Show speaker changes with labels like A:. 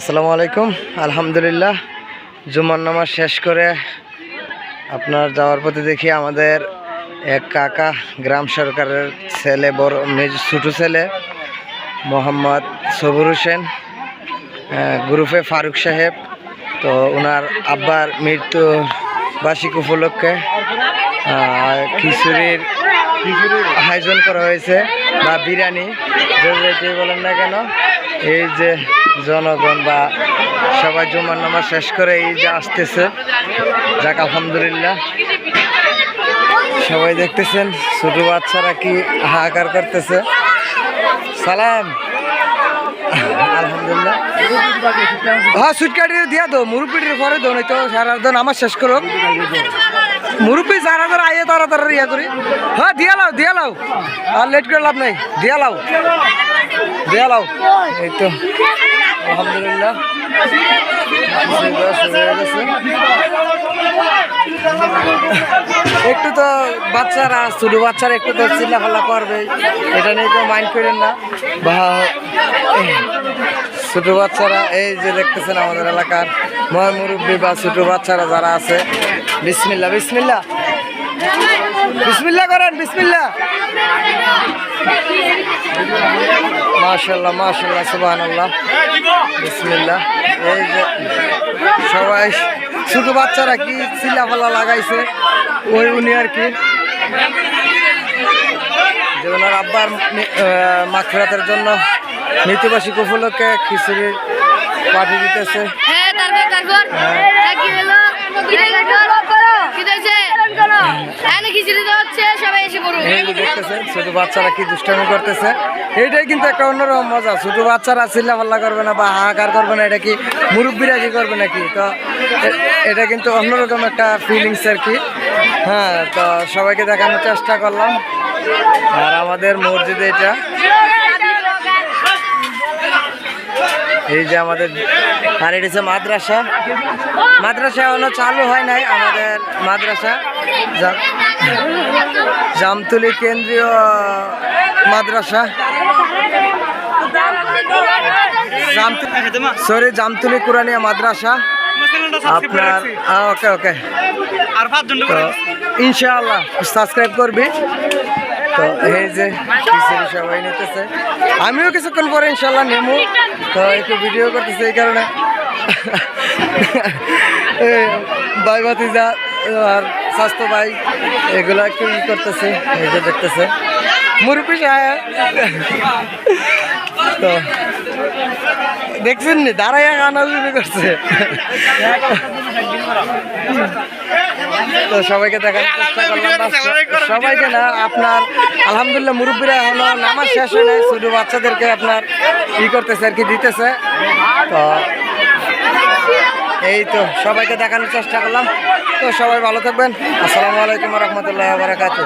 A: আসসালামু আলাইকুম। আলহামদুলিল্লাহ, জুমার নামাজ শেষ করে আপনার যাওয়ার পথে দেখি আমাদের এক কাকা, গ্রাম সরকারের ছেলে, বড় ছোটো ছেলে, মোহাম্মদ সবুর হোসেন গ্রুপে ফারুক সাহেব। তো ওনার আব্বার মৃত্যু বার্ষিক উপলক্ষে খিচুড়ির আয়োজন করা হয়েছে, বা বিরিয়ানি, যে বলেন না কেন। এই যে জনগণ বা সবাই জুমার নামাজ শেষ করে এই যে আসতেছে। যাক, আলহামদুলিল্লাহ। সবাই দেখতেছেন, ছোট বাচ্চারা কি হাহাকার করতেছে। সালাম। আলহামদুলিল্লাহ। হ্যাঁ সুটকাটি দিয়া দো মুরুপিটির পরে দো নয়তো সারা দন আমার শেষ করো। মুরুপি সারা দর আইয়ে তারা তারা ইয়া করি হ্যাঁ দিয়া লাও দিয়া লাও। আর লেট করে লাভ নাই। দিয়া লাও। দিয়া লাও। এই তো। আলহামদুলিল্লাহ। একটু তো বাচ্চারা, ছোট বাচ্চারা একটু তো চিল্লাফাল্লা করবে। এটা নিয়ে তো মাইন্ড করেন না। বা, ছোটো বাচ্চারা, এই যে দেখতেছেন আমাদের এলাকার ময় মুরব্বী বা ছোটো বাচ্চারা যারা আছে বিসমিল্লা বিসমিল্লা বিসমিল্লা করেন বিসমিল্লা মাশাল্লাহ মাশাল্লাহ সুবাহান আল্লাহ বিসমিল্লাহ। এই যে সবাই ছোট বাচ্চারা কি চিল্লাফাল্লা লাগাইছে? ওই উনি আর কি। যে ওনার আব্বার মাখরাতের জন্য মৃত্যুবার্ষিক উপলক্ষে খিচুড়ি পাঠিয়ে দিতেছে।
B: হ্যাঁ তারপর তারপর।
A: যে ছোট বাচ্চারা কি দুষ্টামি করতেছে? এইটাই কিন্তু একটা অন্যরকম মজা। ছোট বাচ্চারা চিল্লা পাল্লা করবে না বা হাহাকার করবে না, এটা কি মুরব্বীরা কি করবে নাকি? তো এটা কিন্তু অন্যরকম একটা ফিলিংস আর কি। হ্যাঁ তো সবাইকে দেখানোর চেষ্টা করলাম। আর আমাদের মসজিদে এটা। এই যে আমাদের, আর এটা হচ্ছে মাদ্রাসা। মাদ্রাসা এখনও চালু হয় নাই, আমাদের মাদ্রাসা। জামতলি কেন্দ্রীয় মাদ্রাসা। সরি জামতলি কুরানিয়া মাদ্রাসা। আপনার ওকে ওকে ইনশাআল্লাহ সাবস্ক্রাইব করবি। তো এই যে সবাই নিতেছে। আমিও কিছুক্ষণ পরে ইনশাল্লাহ নেমু। তো একটু ভিডিও করতেছে এই কারণে। এই, ভাই ভাতিজা, আর স্বাস্থ্য ভাই এগুলো একটু ই করতেছে? এই যে দেখতেছে। মুরব্বী সাহেব তো দেখছেন নি? দাঁড়াইয়া গানা শুরু করছে। তো সবাইকে দেখার চেষ্টা করলাম। সবাইকে না আপনার আলহামদুলিল্লাহ মুরব্বীরা এখনও নামাজ শেষ হয় ছোট বাচ্চাদেরকে আপনার ই করতেছে আর কি দিতেছে। তো এই তো সবাইকে দেখানোর চেষ্টা করলাম। তো সবাই ভালো থাকবেন। আসসালামু আলাইকুম রহমতুল্লাহ বারাকাতু